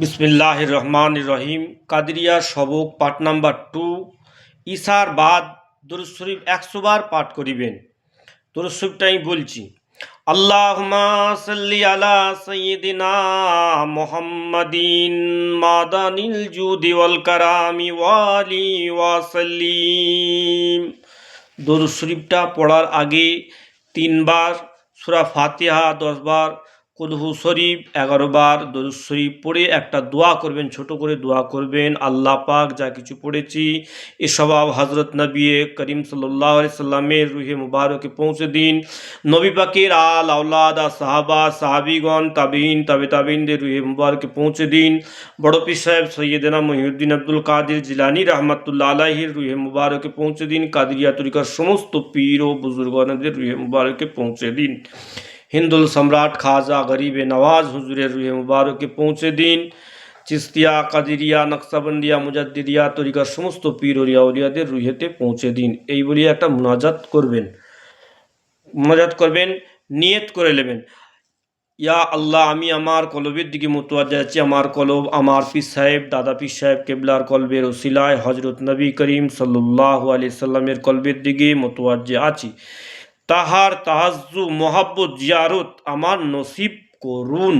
বিসমিল্লাহ রহমান রহিম কাদরিয়া সবক, পাঠ নাম্বার টু। ইসার বাদ, দরুদ একশো বার পাঠ করিবেন। দরুদ আমি বলছি। আল্লাহুম্মা সাল্লি আলা সাইয়্যিদিনা মুহাম্মাদিন মাদানিল জুদি ওয়াল কারামি ওয়ালি ওয়াসাল্লিম। দরুদ শরীফটা পড়ার আগে তিনবার, সূরা ফাতিহা দশবার কুদহু শরীফ, এগারো বার দরুদ শরীফ পড়ে একটা দোয়া করবেন, ছোট করে দোয়া করবেন, আল্লাহ পাক যা কিছু পড়েছি, এ স্বভাব হজরত নবী করিম সাল্লাহ সাল্লামের রুহে মুবারকে পৌঁছে দিন। নবী পাকের আল আউলাদ আর সাহাবা, সাহাবিগণ তাবিন তাবে তাবিনদের রুহে মুবারকে পৌঁছে দিন। বড় পীর সাহেব সৈয়দেনা মহিউদ্দিন আব্দুল কাদের জিলানি রহমতুল্লাহ আলাহির রুহে মুবারকে পৌঁছে দিন। কাদিরিয়া তরিকার সমস্ত পীর ও বুজুর্গণদের রুহে মুবারকে পৌঁছে দিন। হিন্দুল সম্রাট খাজা গরিবে নওয়াজ হুজুরের রুহে মুবারকে পৌঁছে দিন চিস্তিয়া কাদিরিয়া নকশাবন্দিয়া মুজাদ্দিদিয়া তরিকার সমস্ত পীর ওরিয়া উলিয়াদের রুহেতে পৌঁছে দিন এই বলিয়ে একটা মুনাজাত করবেন মুনাজাত করবেন নিয়ত করে নেবেন ইয়া আল্লাহ আমি আমার কলবের দিকে মোতোয়াজ্জা আছি আমার কলব আমার পীর সাহেব দাদা পীর সাহেব কেবলার কলবের ওসিলায় হজরত নবী করিম সাল্লাহ আলি সাল্লামের কলবের দিকে মোতোয়াজ্জা আছি তাহার তাহাজ্জু মহাব্বত জিয়ারত আমার নসিব করুন।